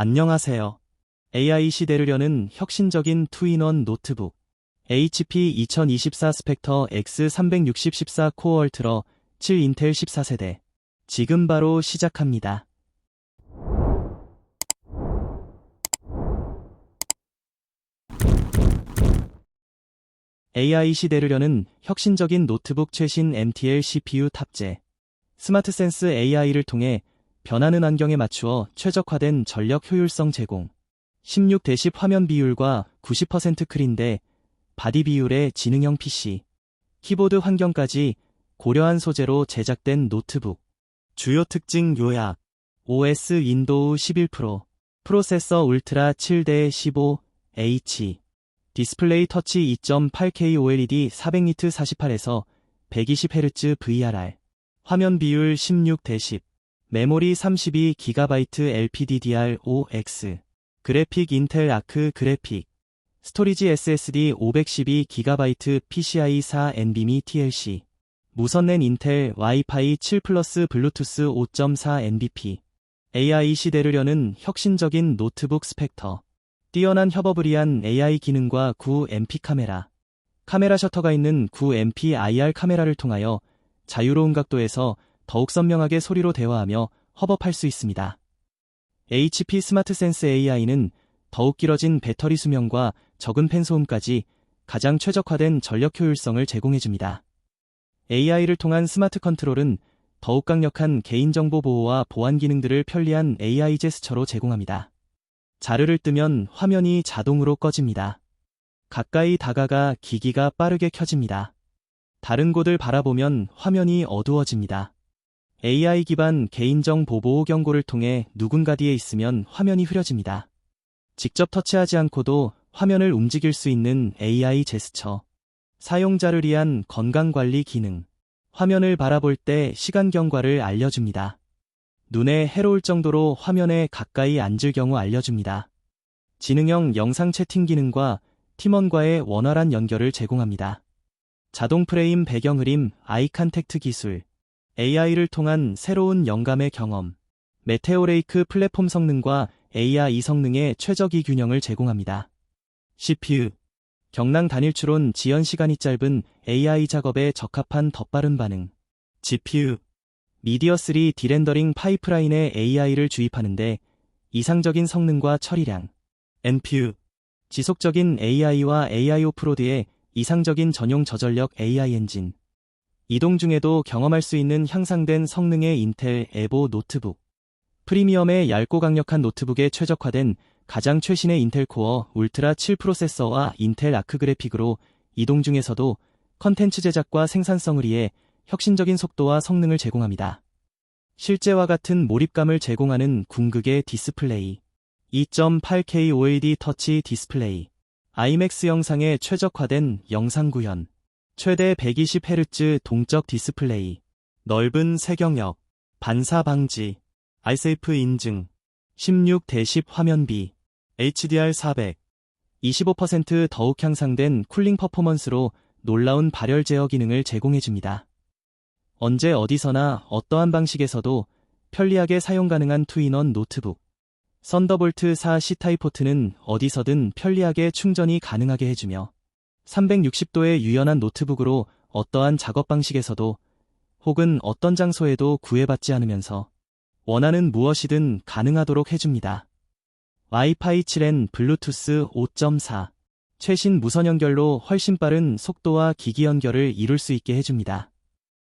안녕하세요. AI 시대를 여는 혁신적인 투인원 노트북 HP 2024 스펙터 X360 14 코어 얼트러 7 인텔 14세대 지금 바로 시작합니다. AI 시대를 여는 혁신적인 노트북 최신 MTL CPU 탑재 스마트 센스 AI를 통해 변하는 환경에 맞추어 최적화된 전력 효율성 제공. 16대10 화면 비율과 90% 크린대 바디 비율의 지능형 PC 키보드 환경까지 고려한 소재로 제작된 노트북. 주요 특징 요약. OS 윈도우 11 프로. 프로세서 울트라 7대 15 H 디스플레이 터치 2.8K OLED 400니트 48에서 120Hz VRR 화면 비율 16대 10 메모리 32GB LPDDR5X 그래픽 인텔 아크 그래픽 스토리지 SSD 512GB PCIe 4 NVMe TLC 무선랜 인텔 와이파이 7 플러스 블루투스 5.4 NBP AI 시대를 여는 혁신적인 노트북 스펙터 뛰어난 협업을 위한 AI 기능과 9MP 카메라 카메라 셔터가 있는 9MP IR 카메라를 통하여 자유로운 각도에서 더욱 선명하게 소리로 대화하며 협업할 수 있습니다. HP 스마트 센스 AI는 더욱 길어진 배터리 수명과 적은 팬 소음까지 가장 최적화된 전력 효율성을 제공해줍니다. AI를 통한 스마트 컨트롤은 더욱 강력한 개인정보 보호와 보안 기능들을 편리한 AI 제스처로 제공합니다. 자르를 뜨면 화면이 자동으로 꺼집니다. 가까이 다가가 기기가 빠르게 켜집니다. 다른 곳을 바라보면 화면이 어두워집니다. AI 기반 개인정보 보호 경고를 통해 누군가 뒤에 있으면 화면이 흐려집니다. 직접 터치하지 않고도 화면을 움직일 수 있는 AI 제스처. 사용자를 위한 건강관리 기능. 화면을 바라볼 때 시간 경과를 알려줍니다. 눈에 해로울 정도로 화면에 가까이 앉을 경우 알려줍니다. 지능형 영상 채팅 기능과 팀원과의 원활한 연결을 제공합니다. 자동 프레임 배경 흐림 아이 컨택트 기술, AI를 통한 새로운 영감의 경험, 메테오레이크 플랫폼 성능과 AI 성능의 최적의 균형을 제공합니다. CPU, 경랑 단일 추론 지연 시간이 짧은 AI 작업에 적합한 덧빠른 반응, GPU, 미디어3 디렌더링 파이프라인에 AI를 주입하는데 이상적인 성능과 처리량, NPU, 지속적인 AI와 AI 오프로드의 이상적인 전용 저전력 AI 엔진, 이동 중에도 경험할 수 있는 향상된 성능의 인텔 에보 노트북, 프리미엄의 얇고 강력한 노트북에 최적화된 가장 최신의 인텔 코어 울트라 7 프로세서와 인텔 아크 그래픽으로 이동 중에서도 컨텐츠 제작과 생산성을 위해 혁신적인 속도와 성능을 제공합니다. 실제와 같은 몰입감을 제공하는 궁극의 디스플레이, 2.8K OLED 터치 디스플레이, IMAX 영상에 최적화된 영상 구현, 최대 120Hz 동적 디스플레이, 넓은 세경역, 반사 방지, 아이세이프 인증, 16대10 화면비, HDR 400, 25% 더욱 향상된 쿨링 퍼포먼스로 놀라운 발열 제어 기능을 제공해줍니다. 언제 어디서나 어떠한 방식에서도 편리하게 사용 가능한 투인원 노트북. 썬더볼트 4 C타입 포트는 어디서든 편리하게 충전이 가능하게 해주며 360도의 유연한 노트북으로 어떠한 작업 방식에서도 혹은 어떤 장소에도 구애받지 않으면서 원하는 무엇이든 가능하도록 해줍니다. 와이파이 7N 블루투스 5.4 최신 무선 연결로 훨씬 빠른 속도와 기기 연결을 이룰 수 있게 해줍니다.